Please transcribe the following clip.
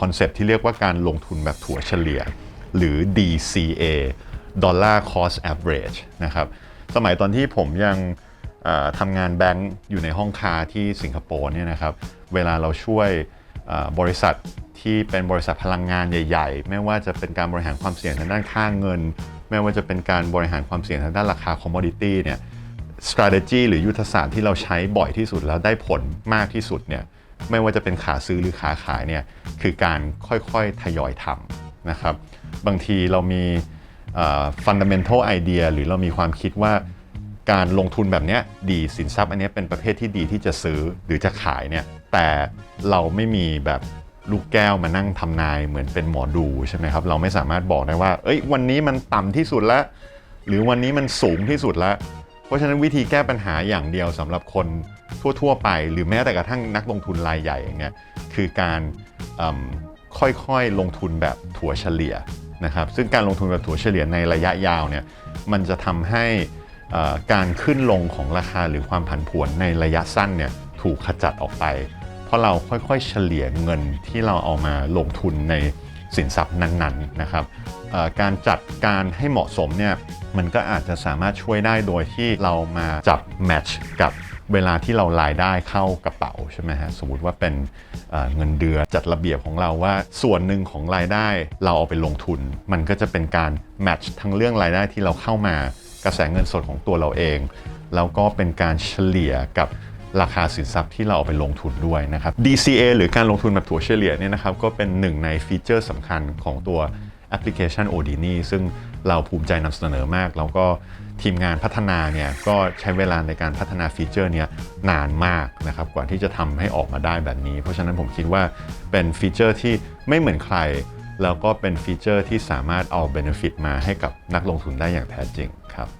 คอนเซปที่เรียกว่าการลงทุนแบบถั่วเฉลี่ย หรือ DCA Dollar Cost Average นะครับ สมัยตอนที่ผมยังทำงานแบงก์อยู่ในห้องคาที่สิงคโปร์เนี่ยนะครับ เวลาเราช่วยบริษัทที่เป็นบริษัทพลังงานใหญ่ ๆ ไม่ว่าจะเป็นการบริหารความเสี่ยงทางด้านค่าเงิน ไม่ว่าจะเป็นการบริหารความเสี่ยงทางด้านราคา commodity เนี่ย strategy หรือยุทธศาสตร์ที่เราใช้บ่อยที่สุดแล้วได้ผลมากที่สุดเนี่ย ไม่ว่าจะเป็นขาซื้อหรือขาขายเนี่ยคือการค่อยๆทยอยทำนะครับ บางทีเรามี fundamental idea หรือเรามีความคิดว่าการลงทุนแบบนี้ดีสินทรัพย์อันนี้เป็นประเภทที่ดีที่จะซื้อหรือจะขายเนี่ยแต่เราไม่มีแบบลูกแก้วมานั่งทำนายเหมือนเป็นหมอดูใช่ไหมครับ เราไม่สามารถบอกได้ว่า เอ้ยวันนี้มันต่ำที่สุดแล้ว หรือวันนี้มันสูงที่สุดแล้ว เพราะฉะนั้นวิธีแก้ปัญหาอย่างเดียวสำหรับคนทั่ว ๆ ไป หรือแม้แต่กระทั่งนักลงทุนรายใหญ่อย่างเงี้ยคือการค่อยๆลงทุนแบบถั่วเฉลี่ยนะครับซึ่งการลงทุนแบบถั่วเฉลี่ยในระยะยาวเนี่ยมันจะทำให้การขึ้นลงของราคาหรือความผันผวนในระยะสั้นเนี่ยถูกขจัดออกไป เพราะเราค่อยๆเฉลี่ยเงินที่เราเอามาลงทุนในสินทรัพย์นั้นๆนะครับ การจัดการให้เหมาะสมเนี่ยมันก็อาจจะสามารถช่วยได้โดยที่เรามาจับแมทช์กับเวลาที่เรารายได้เข้ากระเป๋าใช่ไหมฮะสมมติว่าเป็นเเงินเดือนจัดระเบียบของเราว่าส่วนหนึ่งของรายได้เราเอาไปลงทุน มันก็จะเป็นการแมทช์ทั้งเรื่องรายได้ที่เราเข้ามากระแสเงินสดของตัวเราเอง แล้วก็เป็นการเฉลี่ยกับราคาสินทรัพย์ที่เราเอาไปลงทุนด้วยนะครับ DCA หรือการลงทุนแบบถั่วเฉลี่ยเนี่ยนะครับก็เป็นหนึ่งในฟีเจอร์สำคัญของตัว แอปพลิเคชัน Odini ซึ่งเราภูมิใจนำเสนอมาก แล้วก็ทีมงานพัฒนาเนี่ยก็ใช้เวลาในการพัฒนาฟีเจอร์เนี้นานมากนะครับกว่าที่จะทำให้ออกมาได้แบบนี้ เพราะฉะนั้นผมคิดว่าเป็นฟีเจอร์ที่ไม่เหมือนใคร แล้วก็เป็นฟีเจอร์ที่สามารถเอา benefit มาให้กับนักลงทุนได้อย่างแท้จริงครับ